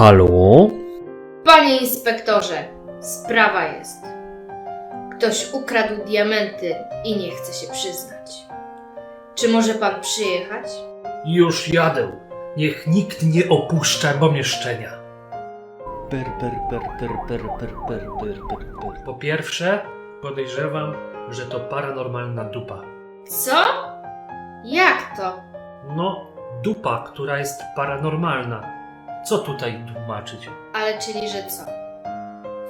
Halo? Panie inspektorze, sprawa jest. Ktoś ukradł diamenty i nie chce się przyznać. Czy może pan przyjechać? Już jadę. Niech nikt nie opuszcza pomieszczenia. Per, per, per, per, per, per, per, per, per, per. Po pierwsze, podejrzewam, że to paranormalna dupa. Co? Jak to? No, dupa, która jest paranormalna. Co tutaj tłumaczyć? Ale czyli, że co?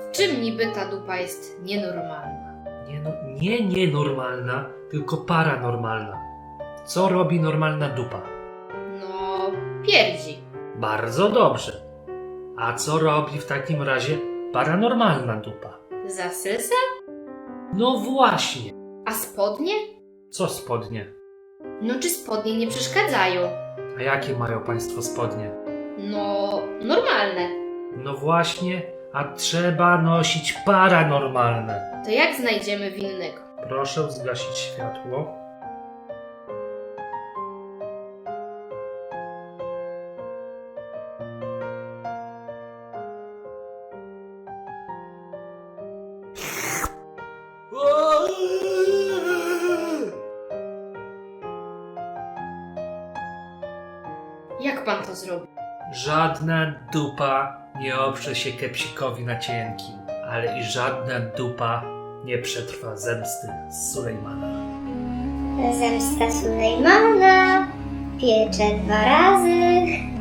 W czym niby ta dupa jest nienormalna? Nie, no, nie nienormalna, tylko paranormalna. Co robi normalna dupa? No, pierdzi. Bardzo dobrze. A co robi w takim razie paranormalna dupa? Zasysa? No właśnie. A spodnie? Co spodnie? No czy spodnie nie przeszkadzają? A jakie mają państwo spodnie? No, normalne. No właśnie, a trzeba nosić paranormalne. To jak znajdziemy winnego? Proszę zgasić światło. Jak pan to zrobi? Żadna dupa nie oprze się kepsikowi na cienkim, ale i żadna dupa nie przetrwa zemsty Sulejmana. Zemsta Sulejmana piecze dwa razy.